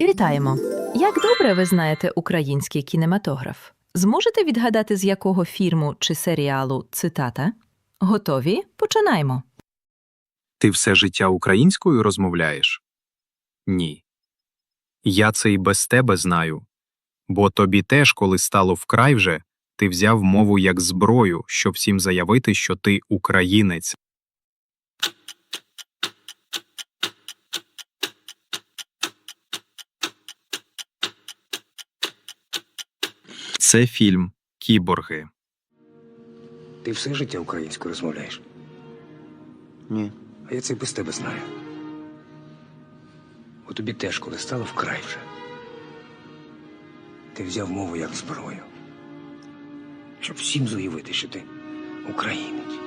Вітаємо! Як добре ви знаєте український кінематограф? Зможете відгадати, з якого фільму чи серіалу цитата? Готові? Починаємо. Ти все життя українською розмовляєш? Ні. Я це і без тебе знаю. Бо тобі теж, коли стало вкрай вже, ти взяв мову як зброю, щоб всім заявити, що ти українець. Це фільм Кіборги. Ти все життя українською розмовляєш, Ні. а я це і без тебе знаю. У тобі теж, коли стало вкрай вже. Ти взяв мову як зброю. Щоб всім заявити, що ти українець.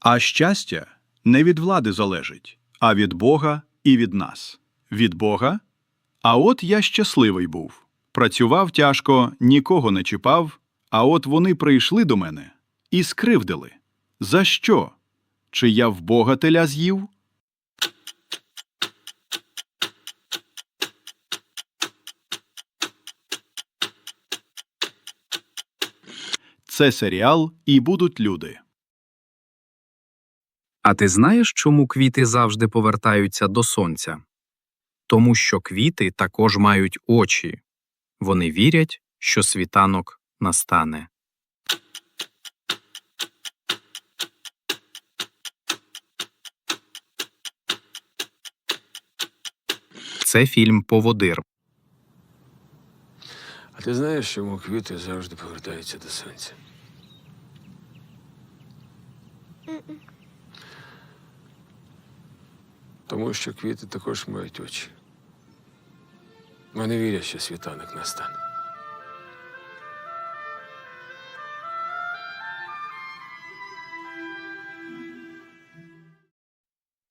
А щастя не від влади залежить, а від Бога і від нас. Від Бога? А от я щасливий був. Працював тяжко, нікого не чіпав, а от вони прийшли до мене і скривдили. За що? Чи я в Бога теля з'їв? Це серіал і будуть люди. А ти знаєш, чому квіти завжди повертаються до сонця? Тому що квіти також мають очі. Вони вірять, що світанок настане. Це фільм Поводир. А ти знаєш, чому квіти завжди повертаються до сонця? Тому що квіти також мають очі. Вони вірять, що світанок настане.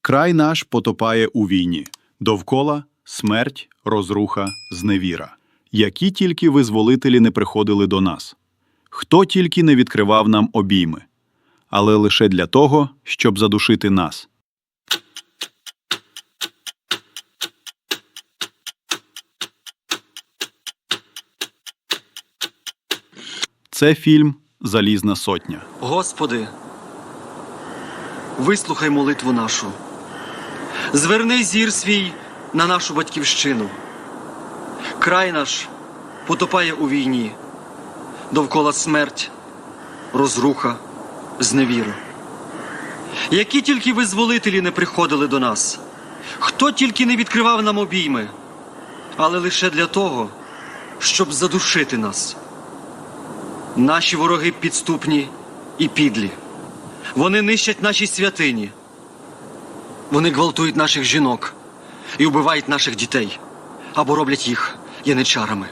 Край наш потопає у війні, довкола смерть, розруха, зневіра. Які тільки визволителі не приходили до нас, хто тільки не відкривав нам обійми, але лише для того, щоб задушити нас. Це фільм Залізна сотня. Господи, вислухай молитву нашу. Зверни зір свій на нашу батьківщину. Край наш потопає у війні, довкола смерть, розруха, зневіра. Які тільки визволителі не приходили до нас, хто тільки не відкривав нам обійми, але лише для того, щоб задушити нас. Наші вороги підступні і підлі. Вони нищать наші святині. Вони гвалтують наших жінок і вбивають наших дітей або роблять їх яничарами.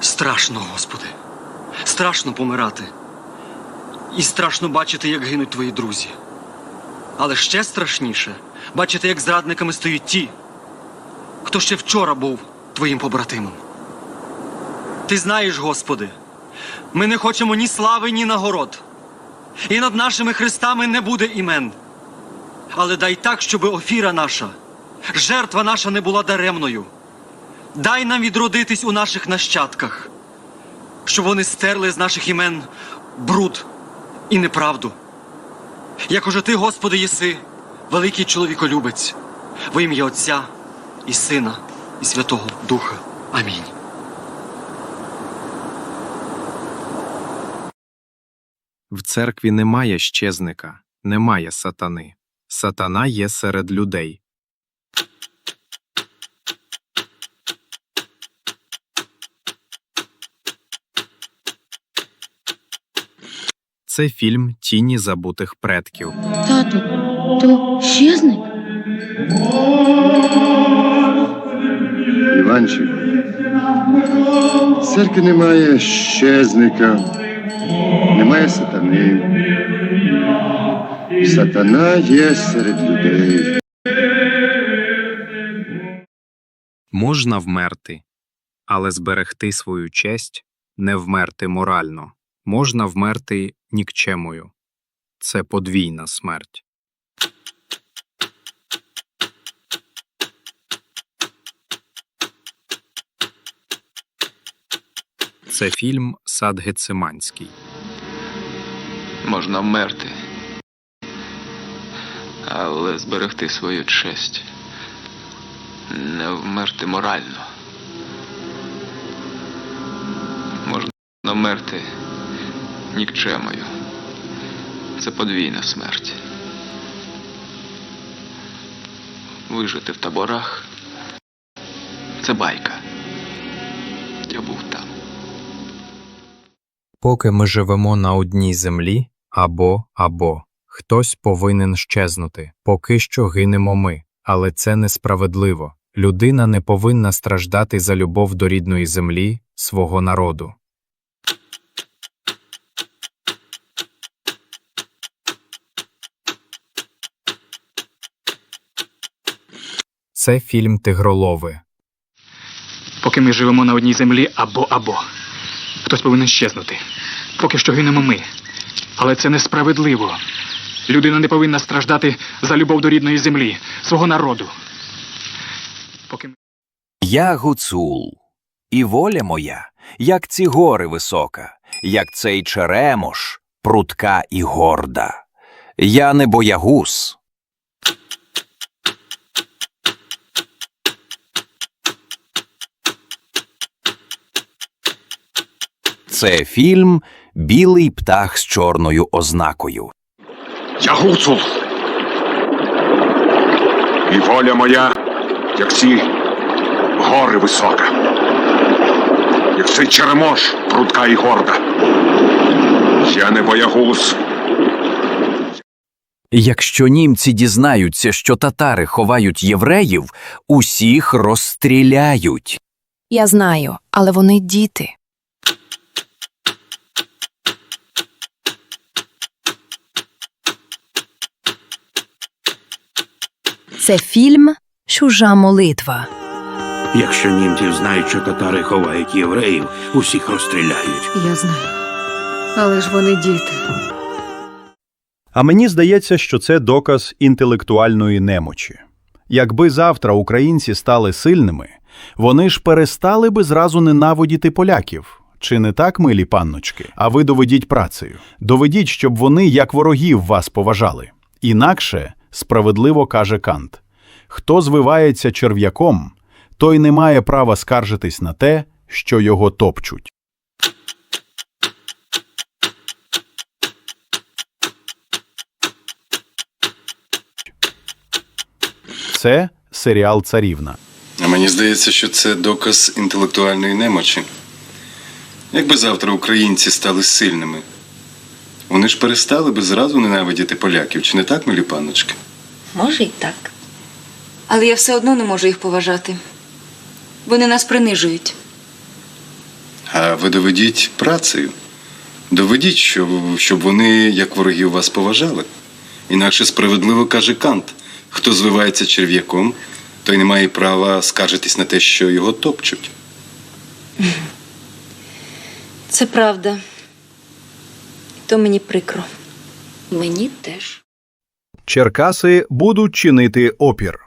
Страшно, Господи, страшно помирати. І страшно бачити, як гинуть твої друзі. Але ще страшніше бачити, як зрадниками стають ті, хто ще вчора був твоїм побратимом. Ти знаєш, Господи, ми не хочемо ні слави, ні нагород. І над нашими хрестами не буде імен. Але дай так, щоб офіра наша, жертва наша не була даремною. Дай нам відродитись у наших нащадках, щоб вони стерли з наших імен бруд і неправду. Як уже ти, Господи, єси, великий чоловіколюбець, во ім'я Отця і Сина, і Святого Духа. Амінь. Церкві немає щезника, немає сатани. Сатана є серед людей. Це фільм Тіні забутих предків. Тату, то щезник? Іванчик. В церкві немає щезника, немає сатани. Сатана є серед людей. Можна вмерти, але зберегти свою честь не вмерти морально. Можна вмерти нікчемою, це подвійна смерть. Це фільм Сад Гециманський. Можна вмерти, але зберегти свою честь. Не вмерти морально. Можна вмерти нікчемою. Це подвійна смерть. Вижити в таборах. Це байка. Я був там. Поки ми живемо на одній землі, або або хтось повинен щезнути. Поки що гинемо ми, але це несправедливо. Людина не повинна страждати за любов до рідної землі, свого народу. Це фільм Тигролови. Поки ми живемо на одній землі або або. Хтось повинен щезнути. Поки що гинемо ми. Але це несправедливо. Людина не повинна страждати за любов до рідної землі, свого народу. Поки. Я гуцул, і воля моя, як ці гори висока, як цей черемош, прутка і горда. Я не боягуз. Це фільм Білий птах з чорною ознакою. Я гуцул. І воля моя, як ці гори висока. Як цей черемош, прудка і горда. Я не боягуз. Якщо німці дізнаються, що татари ховають євреїв, усіх розстріляють. Я знаю, але вони діти. Це фільм Чужа молитва. Якщо німці знають, що татари ховають євреїв, усіх розстріляють. Я знаю. Але ж вони діти. А мені здається, що це доказ інтелектуальної немочі. Якби завтра українці стали сильними, вони ж перестали би зразу ненавидіти поляків. Чи не так, милі панночки? А ви доведіть працею. Доведіть, щоб вони, як ворогів, вас поважали. Інакше, справедливо каже Кант, хто звивається черв'яком, той не має права скаржитись на те, що його топчуть. Це серіал Царівна. Мені здається, що це доказ інтелектуальної немочі. Якби завтра українці стали сильними, вони ж перестали би зразу ненавидіти поляків, чи не так, милі панночки? Може, й так. Але я все одно не можу їх поважати. Вони нас принижують. А ви доведіть працею. Доведіть, щоб, щоб вони, як ворогів, вас поважали. Інакше справедливо каже Кант: хто звивається черв'яком, той не має права скаржитись на те, що його топчуть. Це правда. То мені прикро. Мені теж. Черкаси будуть чинити опір.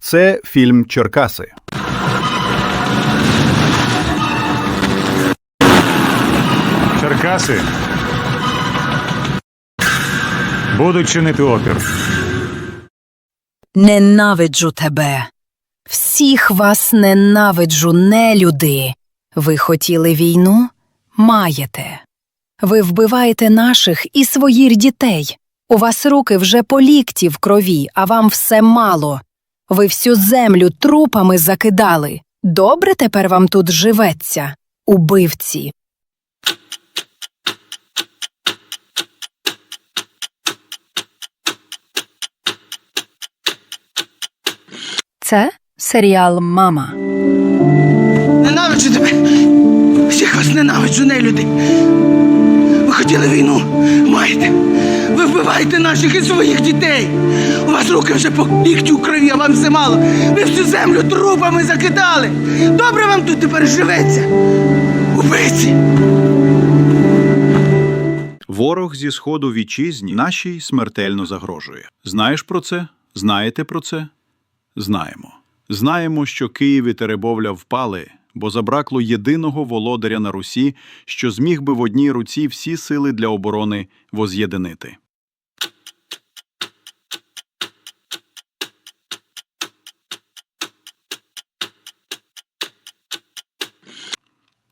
Це фільм Черкаси. Черкаси будуть чинити опір. Ненавиджу тебе. Всіх вас ненавиджу, нелюди. Ви хотіли війну? Маєте. Ви вбиваєте наших і своїх дітей. У вас руки вже по лікті в крові, а вам все мало. Ви всю землю трупами закидали. Добре тепер вам тут живеться, убивці. Це серіал Мама. Ненавиджу тебе! Всіх вас ненавиджу, не люди. Ви хотіли війну? Маєте. Ви вбиваєте наших і своїх дітей. У вас руки вже по ліктю у крові, а вам все мало. Ви всю землю трупами закидали. Добре вам тут тепер живеться. Убийці! Ворог зі сходу вітчизні нашій смертельно загрожує. Знаєш про це? Знаєте про це? Знаємо. Знаємо, що Київ і Теребовля впали, бо забракло єдиного володаря на Русі, що зміг би в одній руці всі сили для оборони воз'єдинити.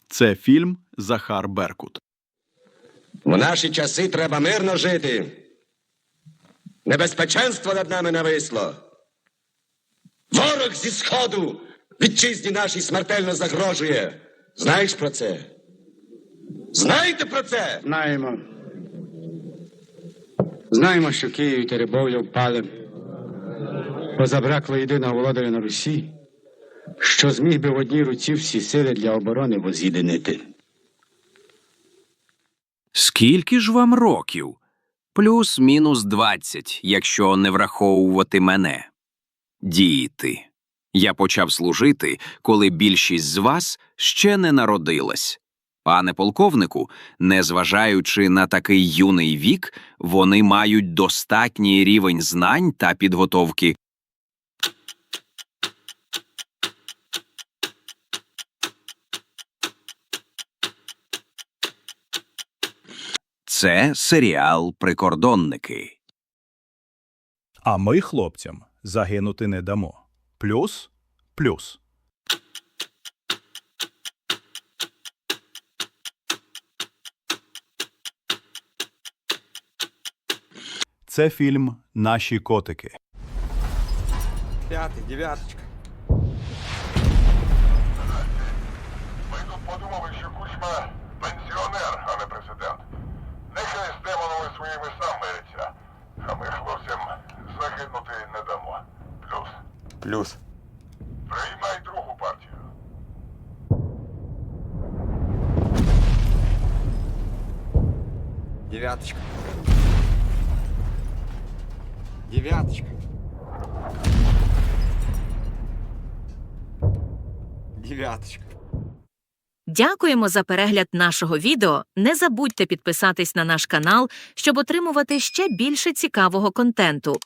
Це фільм Захар Беркут. В наші часи треба мирно жити. Небезпеченство над нами нависло. Ворог зі сходу вітчизні нашій смертельно загрожує. Знаєш про це? Знаєте про це? Знаємо. Знаємо, що Київ і Теребовля впали, бо забракло єдиного володаря на Русі, що зміг би в одній руці всі сили для оборони воз'єдинити. Скільки ж вам років? Плюс-мінус двадцять, якщо не враховувати мене. Діти. Я почав служити, коли більшість з вас ще не народилась. Пане полковнику, незважаючи на такий юний вік, вони мають достатній рівень знань та підготовки. Це серіал Прикордонники. А ми хлопцям загинути не дамо. Плюс плюс. Це фільм Наші котики. П'ятий, дев'яточка. Ми тут подумали, що Кучма пенсіонер, а не президент. Нехай з демонами своїми сам мириться. А ми хлопцям загинути не дамо. Плюс. Плюс. Приймай другу партію. Дев'яточка. Дев'яточка. Дев'яточка. Дякуємо за перегляд нашого відео. Не забудьте підписатись на наш канал, щоб отримувати ще більше цікавого контенту.